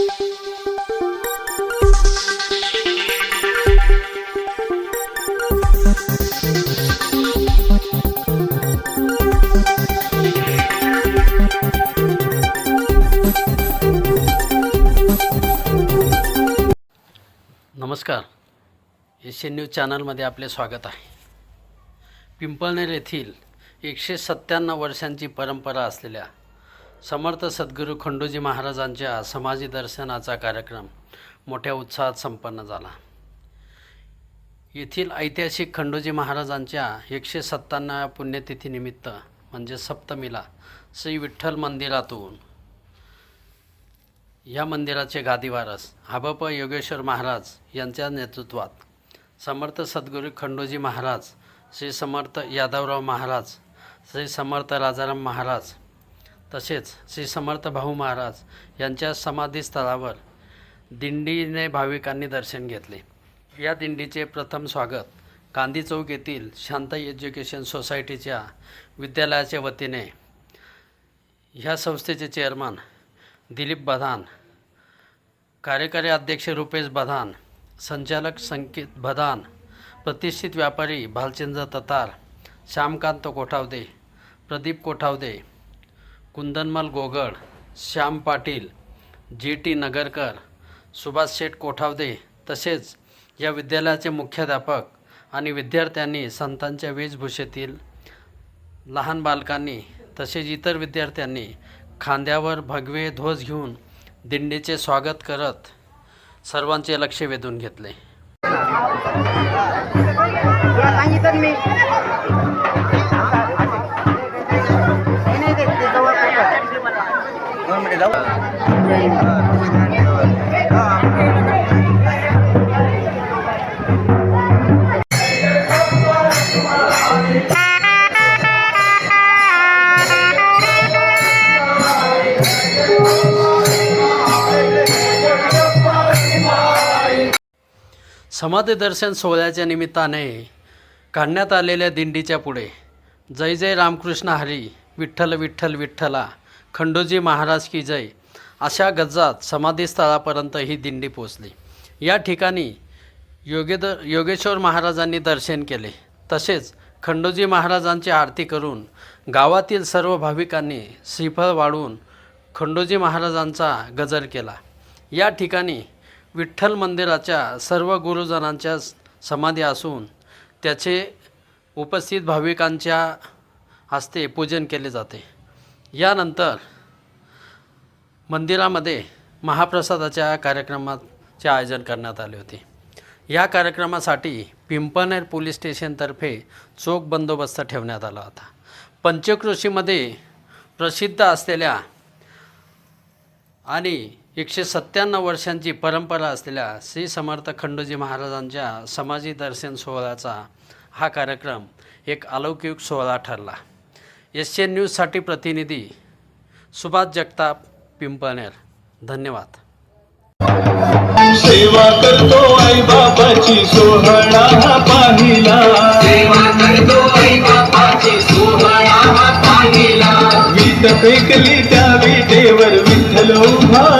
नमस्कार. Asian news चॅनलमध्ये आपले स्वागत आहे. पिंपळनेर येथील एकशे सत्त्याण्णव वर्षांची परंपरा असलेल्या समर्थ सद्गुरू खंडोजी महाराजांच्या समाजी दर्शनाचा कार्यक्रम मोठ्या उत्साहात संपन्न झाला. येथील ऐतिहासिक खंडोजी महाराजांच्या एकशे सत्त्याण्णव्या पुण्यतिथीनिमित्त म्हणजे सप्तमीला श्री विठ्ठल मंदिरातून या मंदिराचे गादीवारस हाबप योगेश्वर महाराज यांच्या नेतृत्वात समर्थ सद्गुरू खंडोजी महाराज श्री समर्थ यादवराव महाराज श्री समर्थ राजाराम महाराज तसेच श्री समर्थ भाऊ महाराज यांच्या समाधीस्थळावर दिंडीने भाविकांनी दर्शन घेतले. या दिंडीचे प्रथम स्वागत गांधी चौक येथील शांत एज्युकेशन सोसायटीच्या विद्यालयाच्या वतीने ह्या संस्थेचे चेअरमन दिलीप बधान कार्यकारी अध्यक्ष रुपेश बधान संचालक संकेत बधान प्रतिष्ठित व्यापारी भालचंद्र ततार श्यामकांत कोठावदे प्रदीप कोठावदे कुंदनमल गोगड श्याम पाटील जी टी नगरकर सुभाष शेठ कोठावदे तसेच या विद्यालयाचे मुख्याध्यापक आणि विद्यार्थ्यांनी संतांच्या वेशभूषेतील लहान बालकांनी तसेच इतर विद्यार्थ्यांनी खांद्यावर भगवे ध्वज घेऊन दिंडीचे स्वागत करत सर्वांचे लक्ष वेधून घेतले. मी जाऊ समाधी दर्शन सोहळ्याच्या निमित्ताने काढण्यात आलेल्या दिंडीच्या पुढे. जय जय रामकृष्ण हरी. विठ्ठल विठ्ठल विठ्ठला. खंडोजी महाराज की जय अशा गज्जात समाधीस्थळापर्यंत ही दिंडी पोचली या ठिकाणी योगेद योगेश्वर महाराजांनी दर्शन केले. तसेच खंडोजी महाराजांची आरती करून गावातील सर्व भाविकांनी श्रीफळ वाढून खंडोजी महाराजांचा गजर केला. या ठिकाणी विठ्ठल मंदिराच्या सर्व गुरुजनांच्या समाधी असून त्याचे उपस्थित भाविकांच्या हस्ते पूजन केले जाते. यानंतर मंदिरामध्ये महाप्रसादाच्या कार्यक्रमाचे आयोजन करण्यात आले होते. या कार्यक्रमासाठी पिंपळनेर पोलीस स्टेशनतर्फे चोख बंदोबस्त ठेवण्यात आला होता. पंचकृषीमध्ये प्रसिद्ध असलेल्या आणि एकशे सत्त्याण्णव वर्षांची परंपरा असलेल्या श्री समर्थ खंडोजी महाराजांच्या समाजी दर्शन सोहळ्याचा हा कार्यक्रम एक अलौकिक सोहळा ठरला. एस एन न्यूजसाठी प्रतिनिधी सुभाष जगताप पिंपळनेर. धन्यवाद. सेवा करतो आई बाबाची सोहळा हा पाहिला. सेवा करतो आई बापाची सोहळा हा पाहिला. वीट फेकली त्या विटेवर विठ्ठल उभा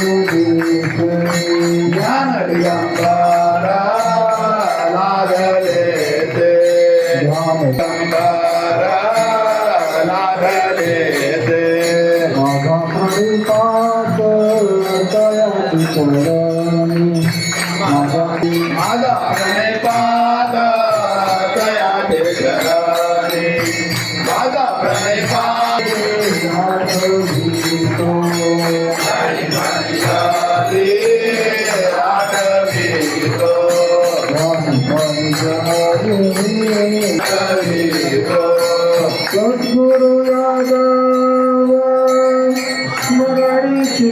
you. मराठी